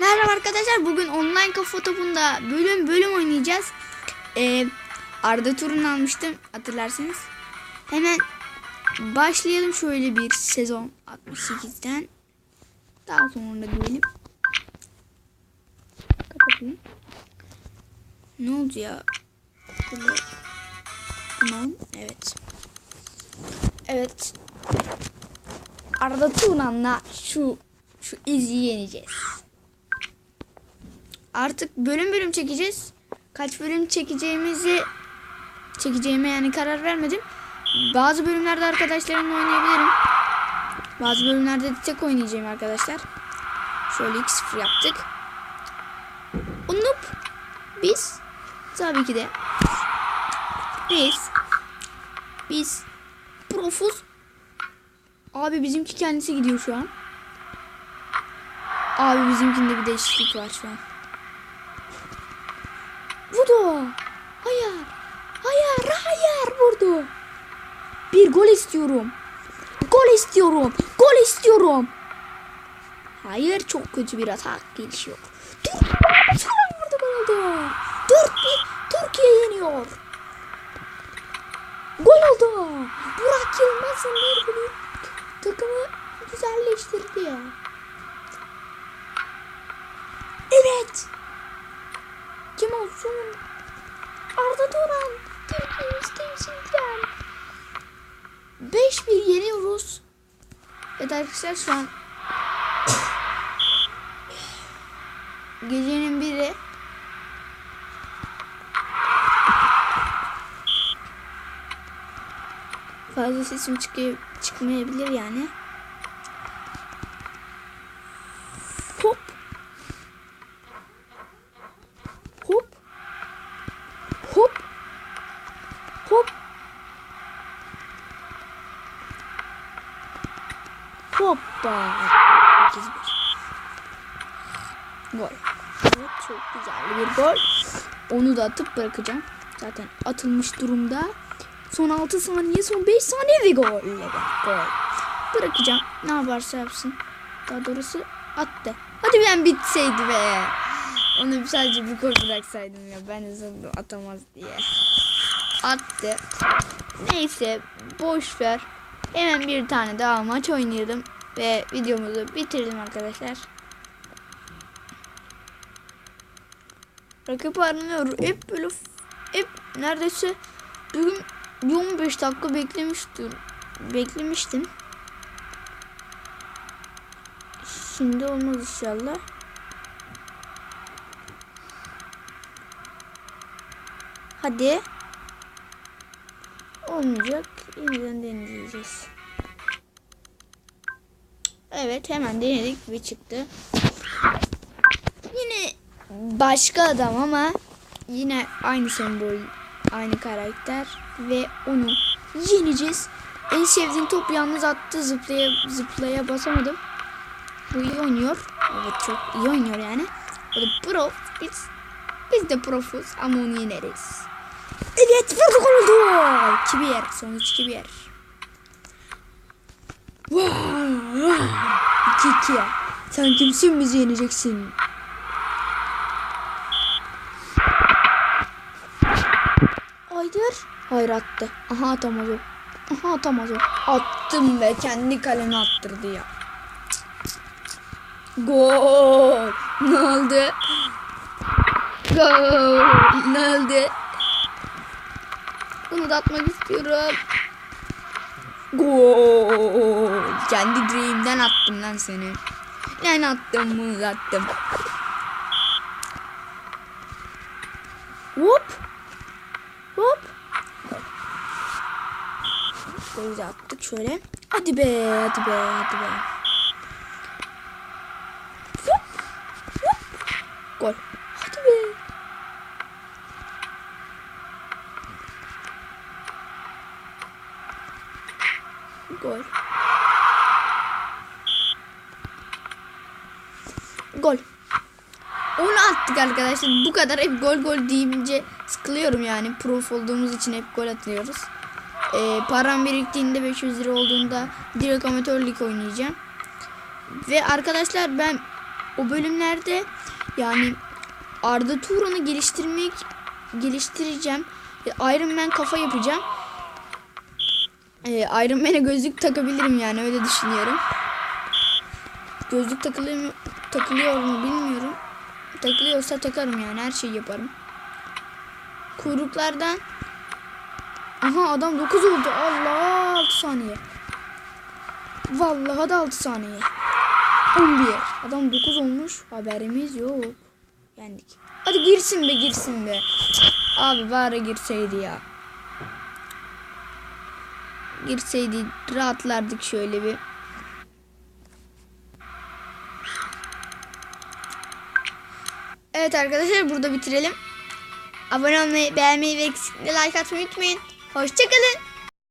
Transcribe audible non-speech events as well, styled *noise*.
Merhaba arkadaşlar. Bugün online kafa topunda bölüm bölüm oynayacağız. Ee, Arda Turun almıştım hatırlarsınız. Hemen başlayalım şöyle bir sezon 68'den. Daha sonra diyelim. Kapatayım. Ne oldu ya? Tamam. Evet. Evet. Arda Turan'la şu şu iziyi yeneceğiz. Artık bölüm bölüm çekeceğiz. Kaç bölüm çekeceğimizi çekeceğime yani karar vermedim. Bazı bölümlerde arkadaşlarımla oynayabilirim. Bazı bölümlerde de tek oynayacağım arkadaşlar. Şöyle 2-0 yaptık. Unup biz tabii ki de biz biz profuz Abi bizimki kendisi gidiyor şu an. Abi bizimkinde bir değişiklik var şu an. Vurdu. Hayır. Hayır. Hayır vurdu. Bir gol istiyorum. Gol istiyorum. Gol istiyorum. Hayır çok kötü bir atak gelişiyor. Türkiye vurdu oldu. 4-1 Türkiye yeniyor. Gol oldu. Burak Yılmaz'ın bir golü takımı güzelleştirdi. Evet. Olsun? Arda Turan. Türkiye'miz temsilciler. 5-1 yeniyoruz. Evet arkadaşlar şu an *coughs* gecenin biri fazla sesim çıkıyor, çıkmayabilir yani. Hop. Hop. Hop. Hop. Hoppa. Gol. Çok güzel bir gol. Onu da atıp bırakacağım. Zaten atılmış durumda. Son 6 saniye, son 5 saniye ve gol. Gol. Bırakacağım. Ne yaparsa yapsın. Daha doğrusu attı. Hadi ben bitseydi be. Onu sadece bir gol bıraksaydım ya. Ben üzüldüm atamaz diye. Attı. Neyse boş ver. Hemen bir tane daha maç oynayalım. Ve videomuzu bitirdim arkadaşlar. Rakip aranıyor. Hep böyle hep neredeyse bugün bir 15 dakika beklemiştim. Beklemiştim. Şimdi olmaz inşallah. Hadi. Olmayacak. Yeniden deneyeceğiz. Evet hemen denedik ve çıktı. Yine başka adam ama yine aynı sembol, aynı karakter ve onu yeneceğiz. En sevdiğim top yalnız attı zıplaya zıplaya basamadım. Bu iyi oynuyor. Evet çok iyi oynuyor yani. O da pro. Biz, biz de profuz ama onu yeneriz. Evet vurdu gol oldu. 2-1. Sonuç 2-1. Wow. 2-2. Sen kimsin bizi yeneceksin? Hayır. Hayır attı. Aha atamaz o. Aha atamaz o. Attım ve kendi kaleme attırdı ya. Gol. Ne oldu? Gol. Ne oldu? Bunu da atmak istiyorum. Gol. Kendi direğimden attım lan seni. Ben attım bunu da attım. Hop. Hop. Golü de attık şöyle. Hadi be, hadi be, hadi be. Hop. Hop. Gol. Hadi be. Gol. Gol. Onu attık arkadaşlar. Bu kadar hep gol gol deyince sıkılıyorum yani. Prof olduğumuz için hep gol atıyoruz. Ee, param biriktiğinde 500 lira olduğunda direkt amatörlük oynayacağım. Ve arkadaşlar ben o bölümlerde yani Arda Turan'ı geliştirmek geliştireceğim. Iron Man kafa yapacağım. E, Iron Man'e gözlük takabilirim yani öyle düşünüyorum. Gözlük takılıyor mu, takılıyor mu bilmiyorum. Takılıyorsa takarım yani her şeyi yaparım. Kuyruklardan Aha adam 9 oldu. Allah 6 saniye. Vallahi da 6 saniye. 11. Adam 9 olmuş. Haberimiz yok. Yendik. Hadi girsin be girsin be. Abi bari girseydi ya. Girseydi rahatlardık şöyle bir. Evet arkadaşlar burada bitirelim. Abone olmayı, beğenmeyi ve like atmayı unutmayın. Hoşçakalın.